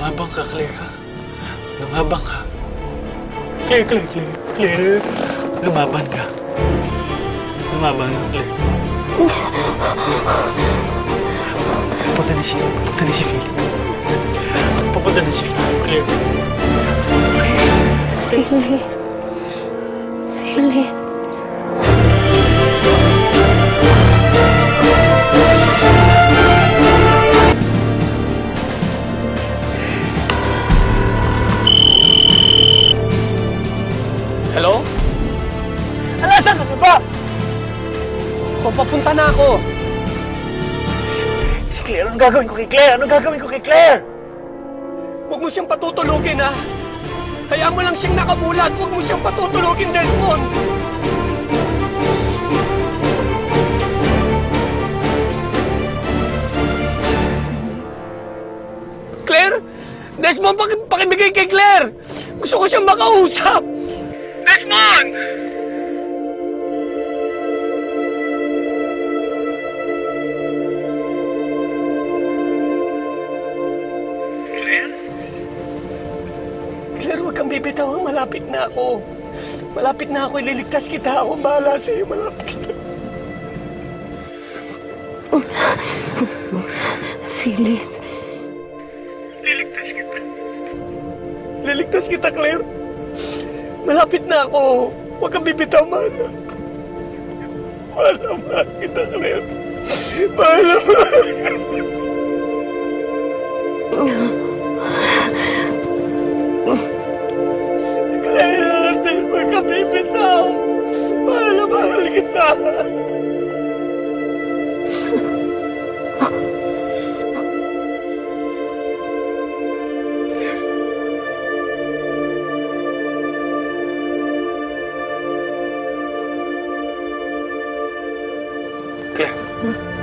Lumabang ka, Claire, ha? Lumabang ka. Claire, Claire, Claire, Claire. Lumaban ka. Lumaban ka, Claire. Pupunta na si, pupunta na si Philip. Pupunta na si Philip, Claire. Philip. Hello? Alasan ka na ba? Papapunta na ako. Si Claire, anong gagawin ko kay Claire? Anong gagawin ko kay Claire? Huwag mo siyang patutulugin, ha? Hayaan mo lang siyang nakamulat. Huwag mo siyang patutulugin, Desmond. Claire? Desmond, paki pakibigay kay Claire. Gusto ko siyang makausap. Desmond! Bibitaw. Malapit na ako. Malapit na ako. Ililigtas kita. Ako bahala sa iyo. Malapit na. Philip. Liligtas kita. Liligtas kita, Claire. Malapit na ako. Huwag kang bibitaw, mahal. Mahal na kita, Claire. Mahal na mahal kita. Claire.